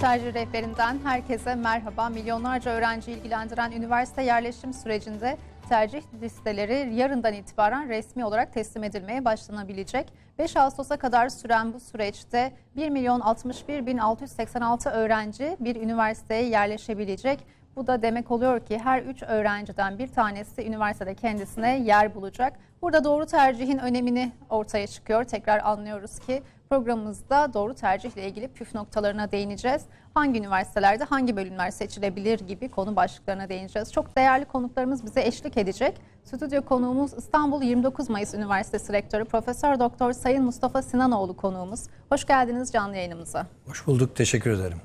Tercih rehberinden herkese merhaba. Milyonlarca öğrenci ilgilendiren üniversite yerleşim sürecinde tercih listeleri yarından itibaren resmi olarak teslim edilmeye başlanabilecek. 5 Ağustos'a kadar süren bu süreçte 1 milyon 61 bin 686 öğrenci bir üniversiteye yerleşebilecek. Bu da demek oluyor ki her 3 öğrenciden bir tanesi üniversitede kendisine yer bulacak. Burada doğru tercihin önemini ortaya çıkıyor. Tekrar anlıyoruz ki programımızda doğru tercihle ilgili püf noktalarına değineceğiz. Hangi üniversitelerde hangi bölümler seçilebilir gibi konu başlıklarına değineceğiz. Çok değerli konuklarımız bize eşlik edecek. Stüdyo konuğumuz İstanbul 29 Mayıs Üniversitesi Rektörü Profesör Doktor Sayın Mustafa Sinanoğlu konuğumuz. Hoş geldiniz canlı yayınımıza. Hoş bulduk, teşekkür ederim.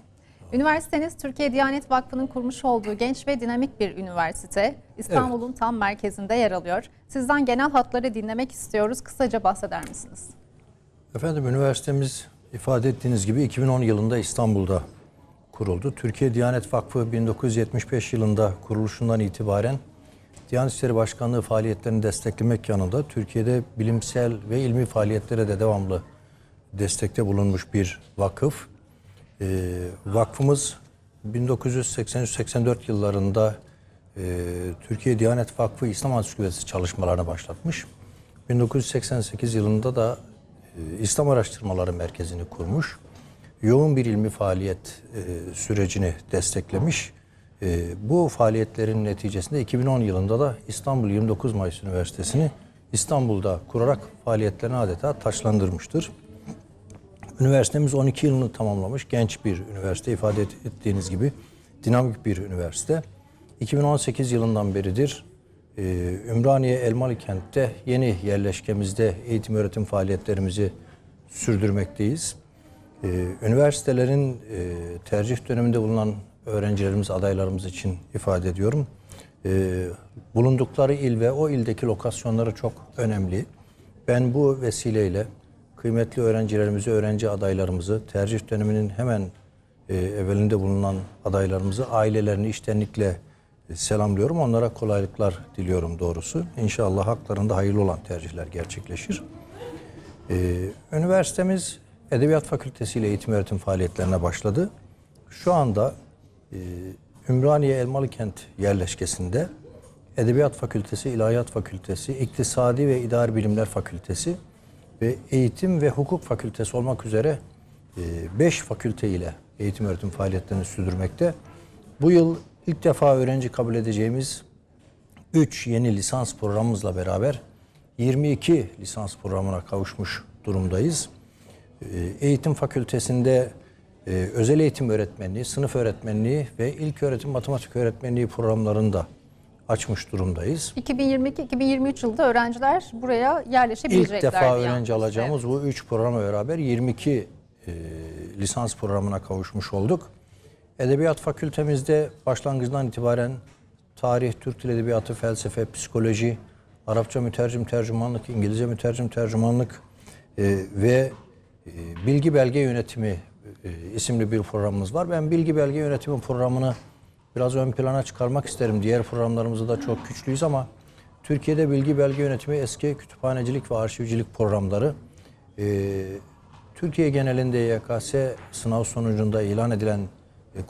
Üniversiteniz Türkiye Diyanet Vakfı'nın kurmuş olduğu genç ve dinamik bir üniversite. İstanbul'un tam merkezinde yer alıyor. Sizden genel hatları dinlemek istiyoruz. Kısaca bahseder misiniz? Efendim üniversitemiz ifade ettiğiniz gibi 2010 yılında İstanbul'da kuruldu. Türkiye Diyanet Vakfı 1975 yılında kuruluşundan itibaren Diyanet İşleri Başkanlığı faaliyetlerini desteklemek yanında Türkiye'de bilimsel ve ilmi faaliyetlere de devamlı destekte bulunmuş bir vakıf. Ee, vakfımız 1983-84 yıllarında e, Türkiye Diyanet Vakfı İslam Ansiklopedisi çalışmalarını başlatmış. 1988 yılında da e, İslam Araştırmaları Merkezi'ni kurmuş. Yoğun bir ilmi faaliyet e, sürecini desteklemiş. E, bu faaliyetlerin neticesinde 2010 yılında da İstanbul 29 Mayıs Üniversitesi'ni İstanbul'da kurarak faaliyetlerini adeta taçlandırmıştır. Üniversitemiz 12 yılını tamamlamış genç bir üniversite ifade ettiğiniz gibi dinamik bir üniversite. 2018 yılından beridir e, Ümraniye Elmalı kentte yeni yerleşkemizde eğitim öğretim faaliyetlerimizi sürdürmekteyiz. E, üniversitelerin e, tercih döneminde bulunan öğrencilerimiz, adaylarımız için ifade ediyorum. E, bulundukları il ve o ildeki lokasyonları çok önemli. Ben bu vesileyle kıymetli öğrencilerimizi, öğrenci adaylarımızı, tercih döneminin hemen e, evvelinde bulunan adaylarımızı, ailelerini iştenlikle selamlıyorum. Onlara kolaylıklar diliyorum doğrusu. İnşallah haklarında hayırlı olan tercihler gerçekleşir. E, üniversitemiz Edebiyat Fakültesi ile eğitim öğretim faaliyetlerine başladı. Şu anda e, Ümraniye Elmalıkent yerleşkesinde Edebiyat Fakültesi, İlahiyat Fakültesi, İktisadi ve İdari Bilimler Fakültesi ve Eğitim ve Hukuk Fakültesi olmak üzere 5 fakülte ile eğitim öğretim faaliyetlerini sürdürmekte. Bu yıl ilk defa öğrenci kabul edeceğimiz 3 yeni lisans programımızla beraber 22 lisans programına kavuşmuş durumdayız. Ee, Eğitim fakültesinde e, özel eğitim öğretmenliği, sınıf öğretmenliği ve ilk öğretim matematik öğretmenliği programlarını da açmış durumdayız. 2022-2023 yılında öğrenciler buraya yerleşebilecekler. İlk defa öğrenci alacağımız bu üç programa beraber 22 e, lisans programına kavuşmuş olduk. Edebiyat fakültemizde başlangıcından itibaren tarih, Türk Dil Edebiyatı, felsefe, psikoloji, Arapça mütercim tercümanlık, İngilizce mütercim tercümanlık e, ve e, bilgi belge yönetimi e, isimli bir programımız var. Ben bilgi belge yönetimi programını biraz ön plana çıkarmak isterim. Diğer programlarımızda da çok güçlüyüz ama Türkiye'de bilgi belge yönetimi eski kütüphanecilik ve arşivcilik programları e, Türkiye genelinde YKS sınav sonucunda ilan edilen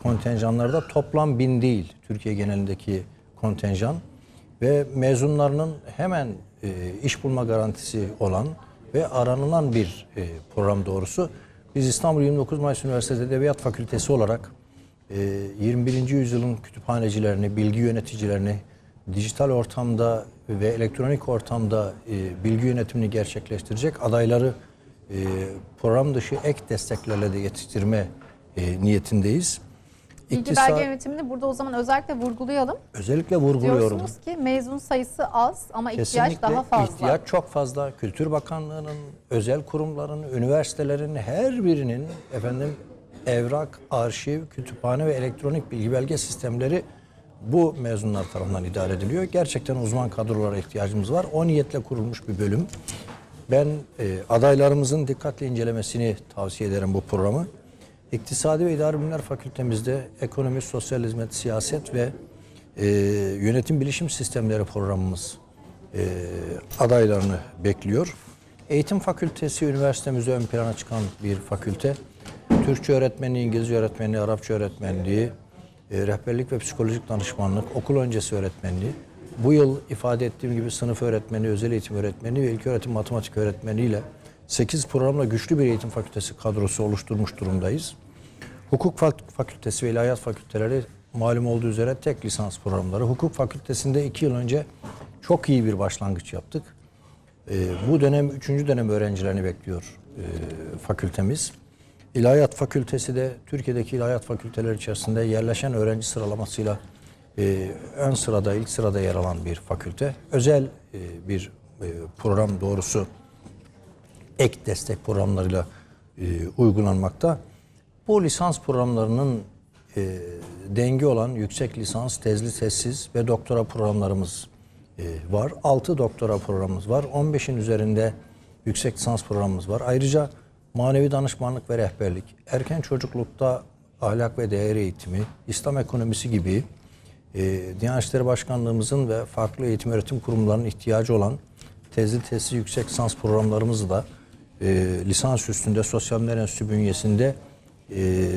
kontenjanlarda toplam bin değil Türkiye genelindeki kontenjan ve mezunlarının hemen e, iş bulma garantisi olan ve aranılan bir e, program doğrusu. Biz İstanbul 29 Mayıs Üniversitesi Edebiyat Fakültesi olarak e, 21. yüzyılın kütüphanecilerini, bilgi yöneticilerini dijital ortamda ve elektronik ortamda e, bilgi yönetimini gerçekleştirecek adayları e, program dışı ek desteklerle de yetiştirme e, niyetindeyiz. Bilgi İktisat- belge yönetimini burada o zaman özellikle vurgulayalım. özellikle vurguluyorum. Diyorsunuz ki mezun sayısı az ama ihtiyaç Kesinlikle daha fazla. ihtiyaç çok fazla. Kültür Bakanlığı'nın, özel kurumların, üniversitelerin her birinin efendim evrak, arşiv, kütüphane ve elektronik bilgi belge sistemleri bu mezunlar tarafından idare ediliyor. Gerçekten uzman kadrolara ihtiyacımız var. O niyetle kurulmuş bir bölüm. Ben e, adaylarımızın dikkatli incelemesini tavsiye ederim bu programı. İktisadi ve İdari Bilimler Fakültemizde ekonomi, sosyal hizmet, siyaset ve e, yönetim bilişim sistemleri programımız e, adaylarını bekliyor. Eğitim fakültesi üniversitemizde ön plana çıkan bir fakülte. Türkçe öğretmenliği, İngilizce öğretmenliği, Arapça öğretmenliği, e, rehberlik ve psikolojik danışmanlık, okul öncesi öğretmenliği. Bu yıl ifade ettiğim gibi sınıf öğretmeni, özel eğitim öğretmeni ve ilköğretim matematik öğretmeniyle 8 programla güçlü bir eğitim fakültesi kadrosu oluşturmuş durumdayız. Hukuk fak- fakültesi ve ilahiyat fakülteleri malum olduğu üzere tek lisans programları. Hukuk fakültesinde iki yıl önce çok iyi bir başlangıç yaptık. Ee, bu dönem üçüncü dönem öğrencilerini bekliyor e, fakültemiz. İlahiyat Fakültesi de Türkiye'deki ilahiyat fakülteleri içerisinde yerleşen öğrenci sıralamasıyla e, ön sırada, ilk sırada yer alan bir fakülte. Özel e, bir e, program doğrusu ek destek programlarıyla e, uygulanmakta. Bu lisans programlarının e, dengi olan yüksek lisans, tezli tezsiz ve doktora programlarımız e, var. 6 doktora programımız var. 15'in üzerinde yüksek lisans programımız var. Ayrıca manevi danışmanlık ve rehberlik, erken çocuklukta ahlak ve değer eğitimi, İslam ekonomisi gibi e, Diyanet İşleri Başkanlığımızın ve farklı eğitim öğretim kurumlarının ihtiyacı olan tezli tezsiz yüksek lisans programlarımızı da e, lisans üstünde Sosyal Bilimler Enstitüsü bünyesinde e,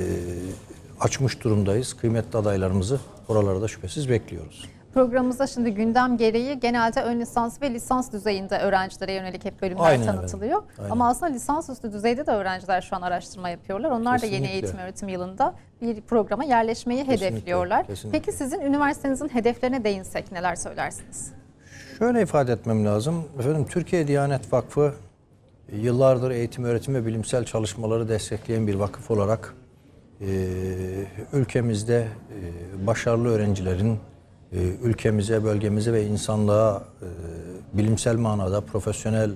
açmış durumdayız. Kıymetli adaylarımızı oralarda şüphesiz bekliyoruz. Programımızda şimdi gündem gereği genelde ön lisans ve lisans düzeyinde öğrencilere yönelik hep bölümler Aynen tanıtılıyor. efendim, aynen. Ama aslında lisans üstü düzeyde de öğrenciler şu an araştırma yapıyorlar. Onlar da yeni Kesinlikle. eğitim öğretim yılında bir programa yerleşmeyi Kesinlikle, hedefliyorlar. kesinlikle. Peki sizin üniversitenizin hedeflerine değinsek neler söylersiniz? Şöyle ifade etmem lazım. Efendim Türkiye Diyanet Vakfı yıllardır eğitim, öğretim ve bilimsel çalışmaları destekleyen bir vakıf olarak e, ülkemizde e, başarılı öğrencilerin e, ülkemize, bölgemize ve insanlığa e, bilimsel manada, profesyonel, e,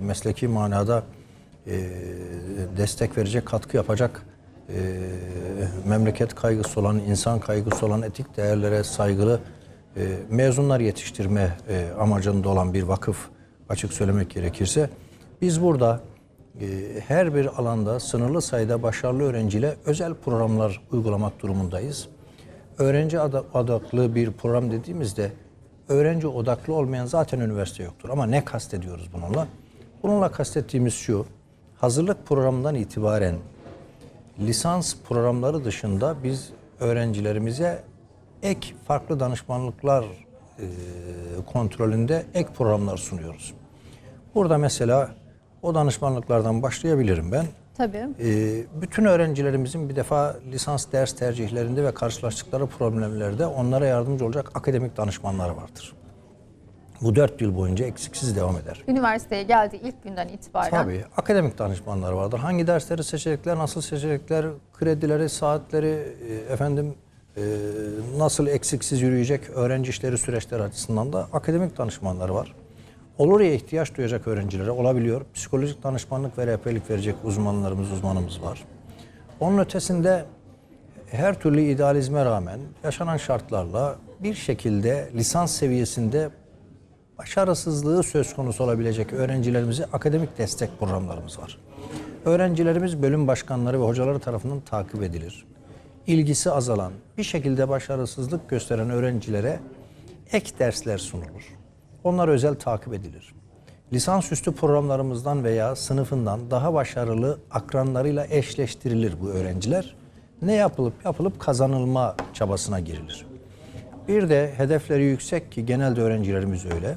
mesleki manada e, destek verecek, katkı yapacak e, memleket kaygısı olan, insan kaygısı olan, etik değerlere saygılı e, mezunlar yetiştirme e, amacında olan bir vakıf açık söylemek gerekirse. Biz burada e, her bir alanda sınırlı sayıda başarılı öğrenciyle özel programlar uygulamak durumundayız. Öğrenci odaklı bir program dediğimizde öğrenci odaklı olmayan zaten üniversite yoktur. Ama ne kastediyoruz bununla? Bununla kastettiğimiz şu, hazırlık programından itibaren lisans programları dışında biz öğrencilerimize ek farklı danışmanlıklar e, kontrolünde ek programlar sunuyoruz. Burada mesela o danışmanlıklardan başlayabilirim ben. Tabii. Ee, bütün öğrencilerimizin bir defa lisans ders tercihlerinde ve karşılaştıkları problemlerde onlara yardımcı olacak akademik danışmanlar vardır. Bu dört yıl boyunca eksiksiz devam eder. Üniversiteye geldiği ilk günden itibaren Tabii akademik danışmanlar vardır. Hangi dersleri seçecekler, nasıl seçecekler, kredileri, saatleri, e, efendim e, nasıl eksiksiz yürüyecek öğrenci işleri süreçler açısından da akademik danışmanlar var. Olur ya ihtiyaç duyacak öğrencilere olabiliyor. Psikolojik danışmanlık ve rehberlik verecek uzmanlarımız, uzmanımız var. Onun ötesinde her türlü idealizme rağmen yaşanan şartlarla bir şekilde lisans seviyesinde başarısızlığı söz konusu olabilecek öğrencilerimize akademik destek programlarımız var. Öğrencilerimiz bölüm başkanları ve hocaları tarafından takip edilir. İlgisi azalan, bir şekilde başarısızlık gösteren öğrencilere ek dersler sunulur. Onlar özel takip edilir. Lisansüstü programlarımızdan veya sınıfından daha başarılı akranlarıyla eşleştirilir bu öğrenciler. Ne yapılıp yapılıp kazanılma çabasına girilir. Bir de hedefleri yüksek ki genelde öğrencilerimiz öyle.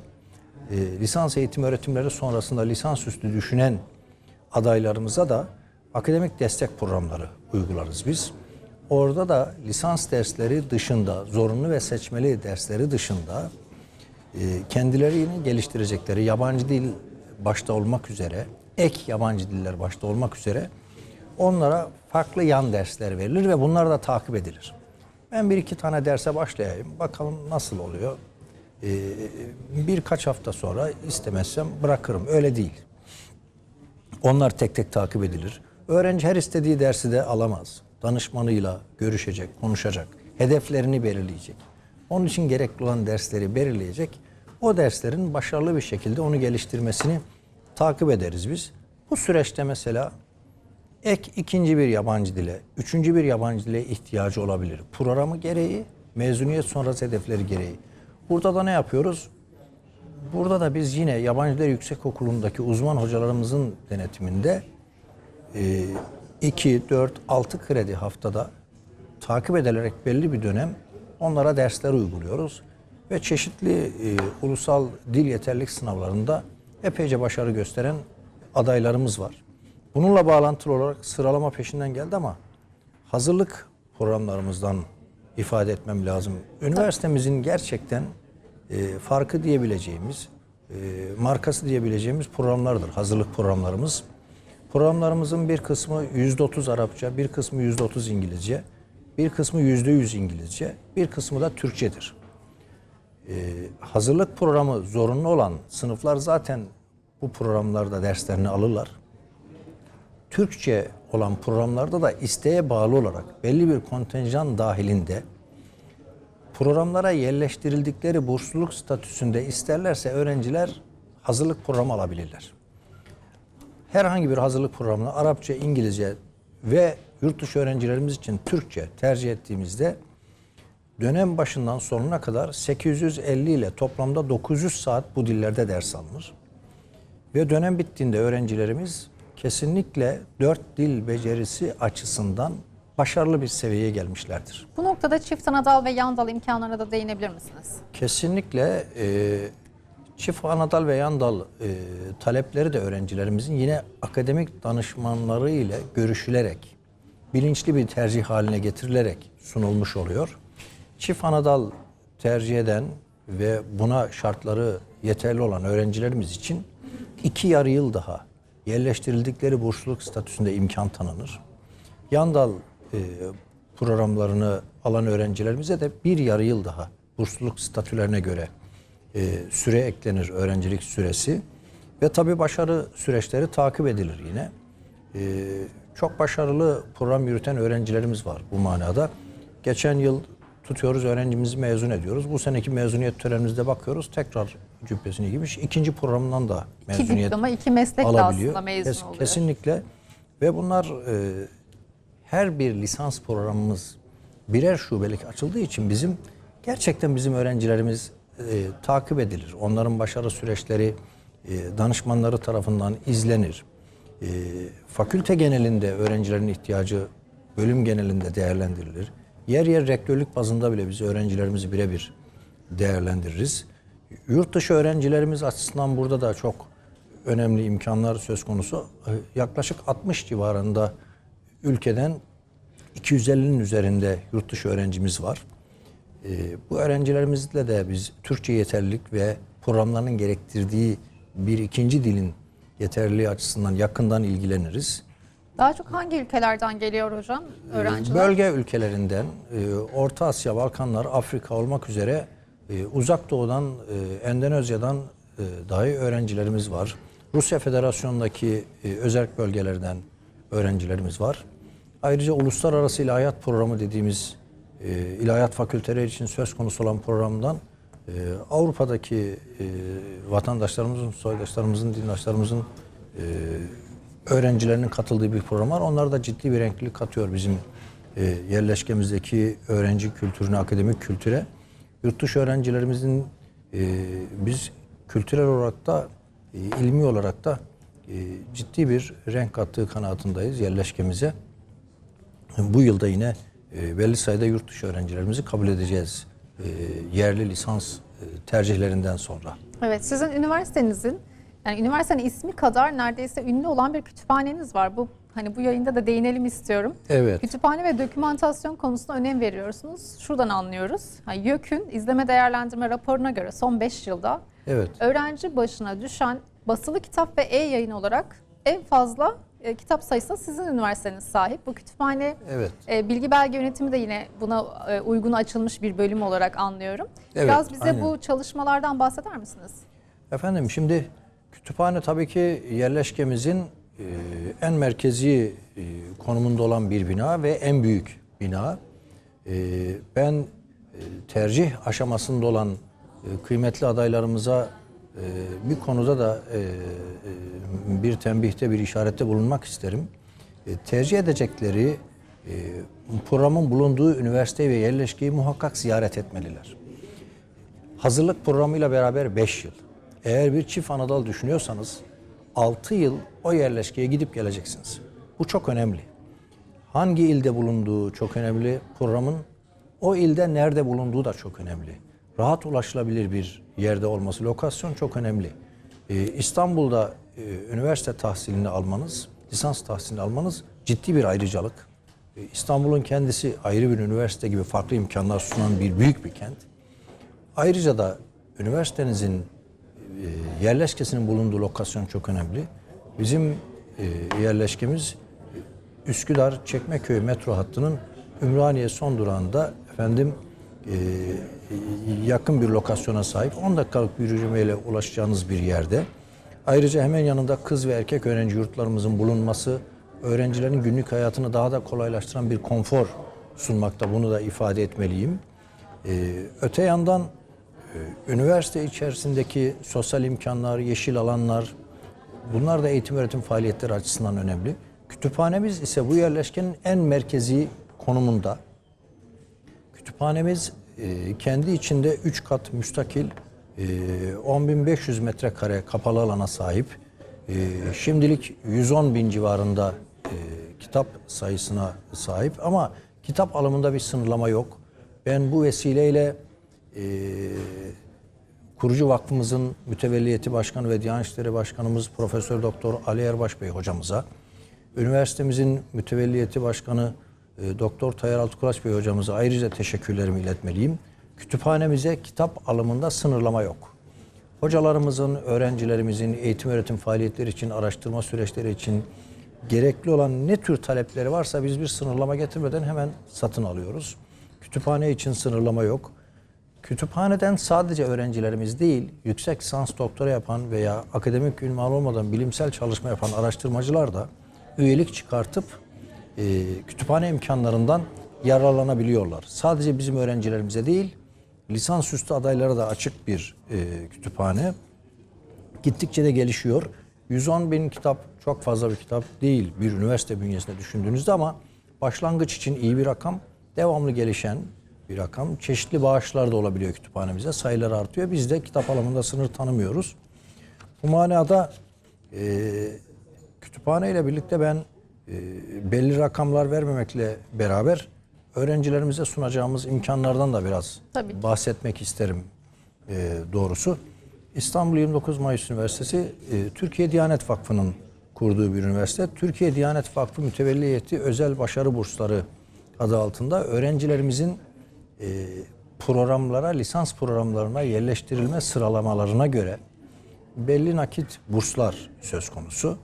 E, lisans eğitim öğretimleri sonrasında lisansüstü düşünen adaylarımıza da akademik destek programları uygularız biz. Orada da lisans dersleri dışında, zorunlu ve seçmeli dersleri dışında e, kendilerini geliştirecekleri yabancı dil başta olmak üzere, ek yabancı diller başta olmak üzere onlara farklı yan dersler verilir ve bunlar da takip edilir. Ben bir iki tane derse başlayayım, bakalım nasıl oluyor. Ee, birkaç hafta sonra istemezsem bırakırım. Öyle değil. Onlar tek tek takip edilir. Öğrenci her istediği dersi de alamaz. Danışmanıyla görüşecek, konuşacak, hedeflerini belirleyecek. Onun için gerekli olan dersleri belirleyecek. O derslerin başarılı bir şekilde onu geliştirmesini takip ederiz biz. Bu süreçte mesela ek ikinci bir yabancı dile, üçüncü bir yabancı dile ihtiyacı olabilir. Programı gereği, mezuniyet sonrası hedefleri gereği. Burada da ne yapıyoruz? Burada da biz yine Yabancı Dil Yüksek Okulu'ndaki uzman hocalarımızın denetiminde e, 2, 4, 6 kredi haftada takip edilerek belli bir dönem onlara dersler uyguluyoruz. Ve çeşitli e, ulusal dil yeterlilik sınavlarında epeyce başarı gösteren adaylarımız var. Bununla bağlantılı olarak sıralama peşinden geldi ama hazırlık programlarımızdan ifade etmem lazım. Üniversitemizin gerçekten e, farkı diyebileceğimiz, e, markası diyebileceğimiz programlardır hazırlık programlarımız. Programlarımızın bir kısmı %30 Arapça, bir kısmı %30 İngilizce, bir kısmı %100 İngilizce, bir kısmı da Türkçedir. Ee, hazırlık programı zorunlu olan sınıflar zaten bu programlarda derslerini alırlar. Türkçe olan programlarda da isteğe bağlı olarak belli bir kontenjan dahilinde programlara yerleştirildikleri bursluluk statüsünde isterlerse öğrenciler hazırlık programı alabilirler herhangi bir hazırlık programını Arapça, İngilizce ve yurt dışı öğrencilerimiz için Türkçe tercih ettiğimizde dönem başından sonuna kadar 850 ile toplamda 900 saat bu dillerde ders alınır. Ve dönem bittiğinde öğrencilerimiz kesinlikle dört dil becerisi açısından başarılı bir seviyeye gelmişlerdir. Bu noktada çift anadal ve yan dal imkanlarına da değinebilir misiniz? Kesinlikle e, çift anadal ve yandal e, talepleri de öğrencilerimizin yine akademik danışmanları ile görüşülerek bilinçli bir tercih haline getirilerek sunulmuş oluyor. Çift anadal tercih eden ve buna şartları yeterli olan öğrencilerimiz için iki yarı yıl daha yerleştirildikleri bursluluk statüsünde imkan tanınır. Yandal e, programlarını alan öğrencilerimize de bir yarı yıl daha bursluluk statülerine göre e, süre eklenir öğrencilik süresi ve tabii başarı süreçleri takip edilir yine. E, çok başarılı program yürüten öğrencilerimiz var bu manada. Geçen yıl tutuyoruz öğrencimizi mezun ediyoruz. Bu seneki mezuniyet törenimizde bakıyoruz tekrar cübbesini giymiş. ikinci programdan da İki mezuniyet diploma, iki meslekle alabiliyor. aslında mezun Kes- oluyor. Kesinlikle. Ve bunlar e, her bir lisans programımız birer şubelik açıldığı için bizim gerçekten bizim öğrencilerimiz e, takip edilir. Onların başarı süreçleri e, danışmanları tarafından izlenir. E, fakülte genelinde öğrencilerin ihtiyacı bölüm genelinde değerlendirilir. Yer yer rektörlük bazında bile biz öğrencilerimizi birebir değerlendiririz. Yurt dışı öğrencilerimiz açısından burada da çok önemli imkanlar söz konusu. Ee, Yaklaşık 60 civarında ülkeden 250'nin üzerinde yurt dışı öğrencimiz var. Ee, Bu öğrencilerimizle de biz Türkçe yeterlilik ve programlarının gerektirdiği bir ikinci dilin yeterliliği açısından yakından ilgileniriz. Daha çok hangi ülkelerden geliyor hocam öğrenciler? Bölge ülkelerinden, e, Orta Asya, Balkanlar, Afrika olmak üzere e, Uzak Doğu'dan, e, Endonezya'dan dahi öğrencilerimiz var. Rusya Federasyonu'ndaki özel bölgelerden öğrencilerimiz var. Ayrıca Uluslararası İlahiyat Programı dediğimiz ilahiyat fakülteleri için söz konusu olan programdan e, Avrupa'daki e, vatandaşlarımızın, soydaşlarımızın, dindaşlarımızın e, öğrencilerinin katıldığı bir program var. Onlar da ciddi bir renklilik katıyor bizim e, yerleşkemizdeki öğrenci kültürüne, akademik kültüre. Yurt dışı öğrencilerimizin e, biz kültürel olarak da, e, ilmi olarak da e, ciddi bir renk kattığı kanaatindayız yerleşkemize. Bu yılda yine e, belli sayıda yurt dışı öğrencilerimizi kabul edeceğiz. E, yerli lisans e, tercihlerinden sonra. Evet, sizin üniversitenizin yani üniversitenin ismi kadar neredeyse ünlü olan bir kütüphaneniz var. Bu hani bu yayında da değinelim istiyorum. Evet. Kütüphane ve dokümantasyon konusuna önem veriyorsunuz. Şuradan anlıyoruz. Yani YÖK'ün izleme değerlendirme raporuna göre son 5 yılda Evet. öğrenci başına düşen basılı kitap ve e-yayın olarak en fazla e, kitap sayısına sizin üniversiteniz sahip. Bu kütüphane Evet. e, bilgi belge yönetimi de yine buna e, uygun açılmış bir bölüm olarak anlıyorum. Evet, Biraz bize aynen. bu çalışmalardan bahseder misiniz? Efendim şimdi kütüphane tabii ki yerleşkemizin e, en merkezi e, konumunda olan bir bina ve en büyük bina. E, ben e, tercih aşamasında olan e, kıymetli adaylarımıza e, bir konuda da e, e, bir tembihte bir işarette bulunmak isterim. E, tercih edecekleri programın bulunduğu üniversite ve yerleşkeyi muhakkak ziyaret etmeliler. Hazırlık programıyla beraber 5 yıl. Eğer bir çift anadal düşünüyorsanız 6 yıl o yerleşkeye gidip geleceksiniz. Bu çok önemli. hangi ilde bulunduğu çok önemli. Programın o ilde nerede bulunduğu da çok önemli. Rahat ulaşılabilir bir yerde olması, lokasyon çok önemli. Ee, İstanbul'da e, üniversite tahsilini almanız, lisans tahsilini almanız ciddi bir ayrıcalık. Ee, İstanbul'un kendisi ayrı bir üniversite gibi farklı imkanlar sunan bir büyük bir kent. Ayrıca da üniversitenizin e, yerleşkesinin bulunduğu lokasyon çok önemli. Bizim e, yerleşkemiz Üsküdar Çekmeköy metro hattının Ümraniye son durağında efendim yakın bir lokasyona sahip 10 dakikalık bir yürümeyle ulaşacağınız bir yerde. Ayrıca hemen yanında kız ve erkek öğrenci yurtlarımızın bulunması öğrencilerin günlük hayatını daha da kolaylaştıran bir konfor sunmakta. Bunu da ifade etmeliyim. E, öte yandan e, üniversite içerisindeki sosyal imkanlar, yeşil alanlar bunlar da eğitim öğretim faaliyetleri açısından önemli. Kütüphanemiz ise bu yerleşkenin en merkezi konumunda. Kütüphanemiz e, kendi içinde 3 kat müstakil e, 10.500 metrekare kapalı alana sahip. E, şimdilik 110 bin civarında e, kitap sayısına sahip ama kitap alımında bir sınırlama yok. Ben bu vesileyle e, kurucu vakfımızın mütevelliyeti başkanı ve Diyanet İşleri Başkanımız Profesör Doktor Ali Erbaş Bey hocamıza, üniversitemizin mütevelliyeti başkanı e, Doktor Tayyar Altıkulaç Bey hocamıza ayrıca teşekkürlerimi iletmeliyim. Kütüphanemize kitap alımında sınırlama yok. Hocalarımızın, öğrencilerimizin eğitim öğretim faaliyetleri için, araştırma süreçleri için gerekli olan ne tür talepleri varsa biz bir sınırlama getirmeden hemen satın alıyoruz. Kütüphane için sınırlama yok. Kütüphaneden sadece öğrencilerimiz değil, yüksek lisans doktora yapan veya akademik ünvan olmadan bilimsel çalışma yapan araştırmacılar da üyelik çıkartıp e, kütüphane imkanlarından yararlanabiliyorlar. Sadece bizim öğrencilerimize değil, lisansüstü adaylara da açık bir e, kütüphane. Gittikçe de gelişiyor. 110 bin kitap çok fazla bir kitap değil bir üniversite bünyesinde düşündüğünüzde ama başlangıç için iyi bir rakam. Devamlı gelişen bir rakam. Çeşitli bağışlar da olabiliyor kütüphanemize. Sayıları artıyor. Biz de kitap alımında sınır tanımıyoruz. Bu manada e, kütüphane ile birlikte ben belli rakamlar vermemekle beraber öğrencilerimize sunacağımız imkanlardan da biraz Tabii bahsetmek isterim e, doğrusu. İstanbul 29 Mayıs Üniversitesi e, Türkiye Diyanet Vakfı'nın kurduğu bir üniversite. Türkiye Diyanet Vakfı Mütevelliyeti Özel Başarı Bursları adı altında öğrencilerimizin e, programlara, lisans programlarına yerleştirilme sıralamalarına göre belli nakit burslar söz konusu.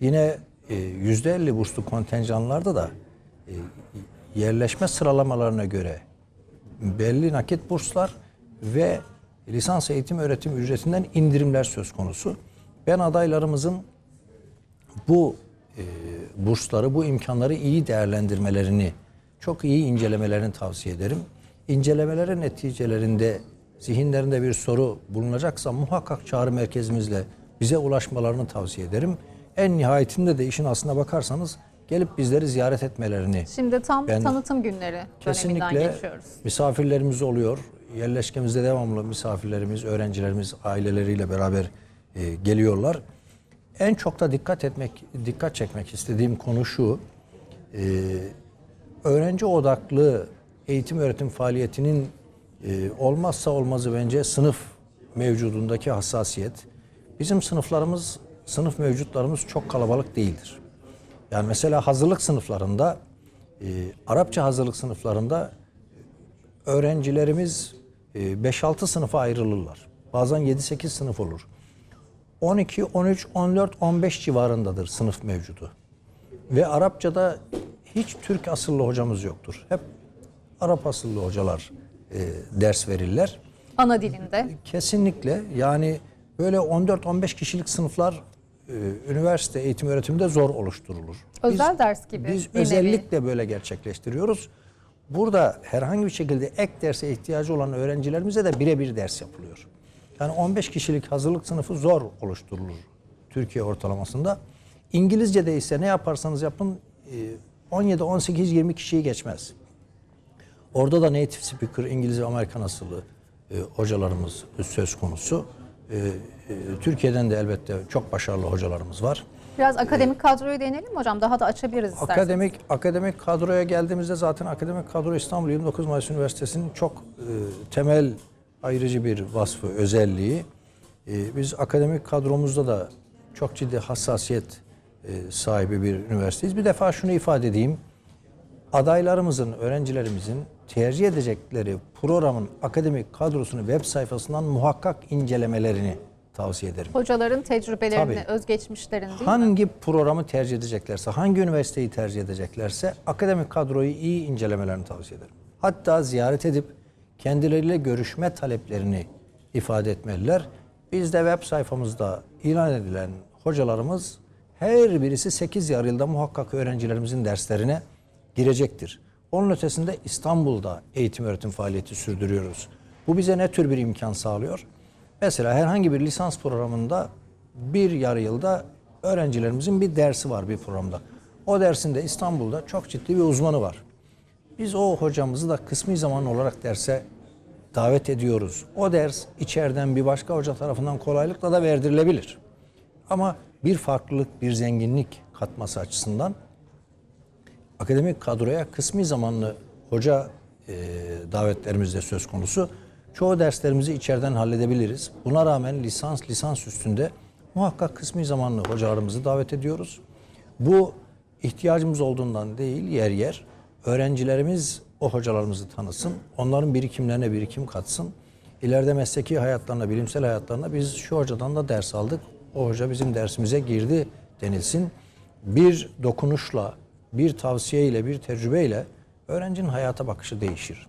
Yine %50 burslu kontenjanlarda da e, yerleşme sıralamalarına göre belli nakit burslar ve lisans eğitim öğretim ücretinden indirimler söz konusu. Ben adaylarımızın bu e, bursları, bu imkanları iyi değerlendirmelerini, çok iyi incelemelerini tavsiye ederim. İncelemelerin neticelerinde zihinlerinde bir soru bulunacaksa muhakkak çağrı merkezimizle bize ulaşmalarını tavsiye ederim. En nihayetinde de işin aslına bakarsanız gelip bizleri ziyaret etmelerini Şimdi tam Ben- tanıtım günleri döneminden Kesinlikle geçiyoruz. misafirlerimiz oluyor. Yerleşkemizde devamlı misafirlerimiz, öğrencilerimiz aileleriyle beraber e, geliyorlar. En çok da dikkat etmek, dikkat çekmek istediğim konu şu. e, öğrenci odaklı eğitim öğretim faaliyetinin e, olmazsa olmazı bence sınıf mevcudundaki hassasiyet. Bizim sınıflarımız, sınıf mevcutlarımız çok kalabalık değildir. Yani mesela hazırlık sınıflarında, e, Arapça hazırlık sınıflarında öğrencilerimiz e, 5-6 sınıfa ayrılırlar. Bazen 7-8 sınıf olur. 12, 13, 14, 15 civarındadır sınıf mevcudu. Ve Arapçada hiç Türk asıllı hocamız yoktur. Hep Arap asıllı hocalar e, ders verirler. Ana dilinde. Kesinlikle yani böyle 14-15 kişilik sınıflar e, üniversite eğitim öğretiminde zor oluşturulur. Özel ders gibi Biz nevi. özellikle böyle gerçekleştiriyoruz. Burada herhangi bir şekilde ek derse ihtiyacı olan öğrencilerimize de birebir ders yapılıyor. Yani 15 kişilik hazırlık sınıfı zor oluşturulur Türkiye ortalamasında. İngilizce'de ise ne yaparsanız yapın e, 17, 18, 20 kişiyi geçmez. Orada da native speaker, İngiliz ve Amerikan asıllı e, hocalarımız söz konusu. E, e, Türkiye'den de elbette çok başarılı hocalarımız var. Biraz akademik kadroyu değinelim mi hocam? Daha da açabiliriz isterseniz. Akademik akademik kadroya geldiğimizde zaten akademik kadro İstanbul 29 Mayıs Üniversitesi'nin çok e, temel ayrıcı bir vasfı, özelliği. E, biz akademik kadromuzda da çok ciddi hassasiyet e, sahibi bir üniversiteyiz. Bir defa şunu ifade edeyim. Adaylarımızın, öğrencilerimizin tercih edecekleri programın akademik kadrosunu web sayfasından muhakkak incelemelerini tavsiye ederim. Hocaların tecrübelerini, Tabii. özgeçmişlerini değil mi? Hangi programı tercih edeceklerse, hangi üniversiteyi tercih edeceklerse akademik kadroyu iyi incelemelerini tavsiye ederim. Hatta ziyaret edip kendileriyle görüşme taleplerini ifade etmeliler. Biz de web sayfamızda ilan edilen hocalarımız her birisi 8 yarı yılda muhakkak öğrencilerimizin derslerine girecektir. Onun ötesinde İstanbul'da eğitim öğretim faaliyeti sürdürüyoruz. Bu bize ne tür bir imkan sağlıyor? Mesela herhangi bir lisans programında bir yarı yılda öğrencilerimizin bir dersi var bir programda. O dersinde İstanbul'da çok ciddi bir uzmanı var. Biz o hocamızı da kısmi zaman olarak derse davet ediyoruz. O ders içeriden bir başka hoca tarafından kolaylıkla da verdirilebilir. Ama bir farklılık, bir zenginlik katması açısından akademik kadroya kısmi zamanlı hoca e, davetlerimiz de söz konusu. Çoğu derslerimizi içeriden halledebiliriz. Buna rağmen lisans lisans üstünde muhakkak kısmi zamanlı hocalarımızı davet ediyoruz. Bu ihtiyacımız olduğundan değil yer yer öğrencilerimiz o hocalarımızı tanısın. Onların birikimlerine birikim katsın. İleride mesleki hayatlarına, bilimsel hayatlarına biz şu hocadan da ders aldık. O hoca bizim dersimize girdi denilsin. Bir dokunuşla, bir tavsiyeyle, bir tecrübeyle öğrencinin hayata bakışı değişir.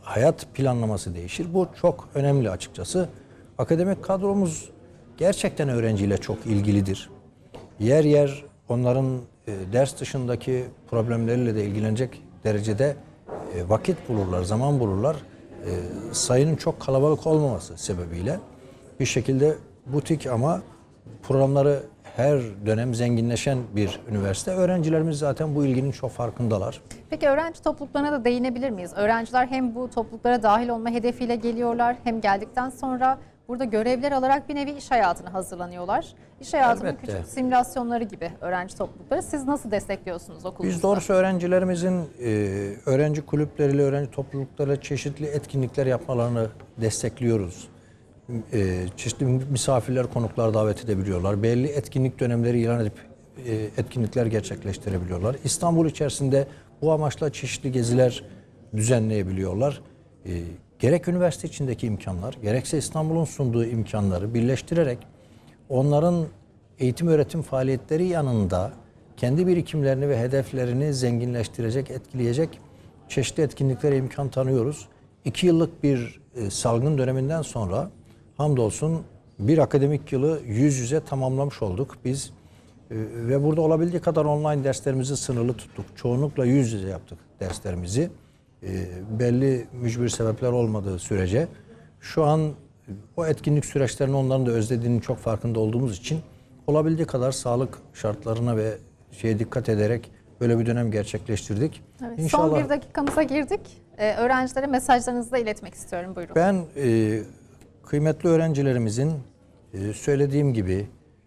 Hayat planlaması değişir. Bu çok önemli açıkçası. Akademik kadromuz gerçekten öğrenciyle çok ilgilidir. Yer yer onların e, ders dışındaki problemleriyle de ilgilenecek derecede e, vakit bulurlar, zaman bulurlar. E, sayının çok kalabalık olmaması sebebiyle bir şekilde butik ama programları her dönem zenginleşen bir üniversite. Öğrencilerimiz zaten bu ilginin çok farkındalar. Peki öğrenci topluluklarına da değinebilir miyiz? Öğrenciler hem bu topluluklara dahil olma hedefiyle geliyorlar hem geldikten sonra burada görevler alarak bir nevi iş hayatına hazırlanıyorlar. İş hayatının Elbette. küçük simülasyonları gibi öğrenci toplulukları. Siz nasıl destekliyorsunuz okulunuzda? Biz doğrusu öğrencilerimizin e, öğrenci kulüpleriyle, öğrenci topluluklarıyla çeşitli etkinlikler yapmalarını destekliyoruz. E, çeşitli misafirler, konuklar davet edebiliyorlar. Belli etkinlik dönemleri ilan edip e, etkinlikler gerçekleştirebiliyorlar. İstanbul içerisinde bu amaçla çeşitli geziler düzenleyebiliyorlar. E, gerek üniversite içindeki imkanlar, gerekse İstanbul'un sunduğu imkanları birleştirerek onların eğitim öğretim faaliyetleri yanında kendi birikimlerini ve hedeflerini zenginleştirecek, etkileyecek çeşitli etkinliklere imkan tanıyoruz. İki yıllık bir e, salgın döneminden sonra hamdolsun bir akademik yılı yüz yüze tamamlamış olduk biz. E, ve burada olabildiği kadar online derslerimizi sınırlı tuttuk. Çoğunlukla yüz yüze yaptık derslerimizi. E, belli mücbir sebepler olmadığı sürece şu an o etkinlik süreçlerini onların da özlediğinin çok farkında olduğumuz için olabildiği kadar sağlık şartlarına ve şeye dikkat ederek böyle bir dönem gerçekleştirdik. Evet, Son bir dakikamıza girdik. Ee, öğrencilere mesajlarınızı da iletmek istiyorum. Buyurun. Ben e, kıymetli öğrencilerimizin e, söylediğim gibi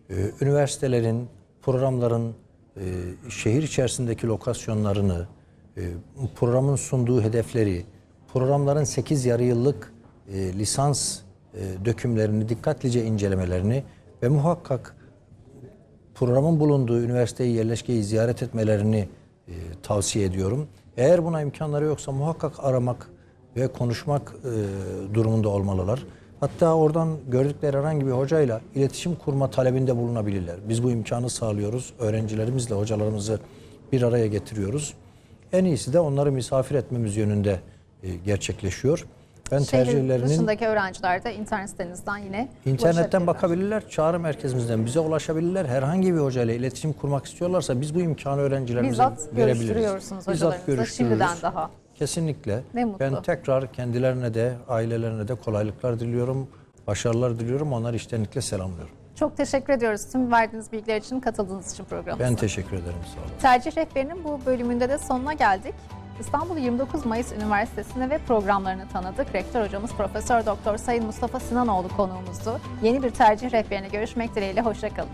e, üniversitelerin, programların e, şehir içerisindeki lokasyonlarını, programın sunduğu hedefleri, programların 8 yarı yıllık lisans dökümlerini dikkatlice incelemelerini ve muhakkak programın bulunduğu üniversiteyi, yerleşkeyi ziyaret etmelerini tavsiye ediyorum. Eğer buna imkanları yoksa muhakkak aramak ve konuşmak durumunda olmalılar. Hatta oradan gördükleri herhangi bir hocayla iletişim kurma talebinde bulunabilirler. Biz bu imkanı sağlıyoruz. Öğrencilerimizle hocalarımızı bir araya getiriyoruz. En iyisi de onları misafir etmemiz yönünde e, gerçekleşiyor. Ben Şehir tercihlerinin dışındaki öğrenciler de internet sitenizden yine İnternetten bakabilirler, çağrı merkezimizden bize ulaşabilirler. Herhangi bir hocayla iletişim kurmak istiyorlarsa biz bu imkanı öğrencilerimize Bizzat verebiliriz. görüştürüyorsunuz Bizzat hocalarınızla görüştürürüz. şimdiden daha. Kesinlikle. Ne mutlu. Ben tekrar kendilerine de, ailelerine de kolaylıklar diliyorum, başarılar diliyorum. Onları içtenlikle selamlıyorum. Çok teşekkür ediyoruz tüm verdiğiniz bilgiler için, katıldığınız için programımıza. Ben teşekkür ederim. Sağ olun. Tercih rehberinin bu bölümünde de sonuna geldik. İstanbul 29 Mayıs Üniversitesi'ne ve programlarını tanıdık. Rektör hocamız Profesör Doktor Sayın Mustafa Sinanoğlu konuğumuzdu. Yeni bir tercih rehberine görüşmek dileğiyle. Hoşçakalın.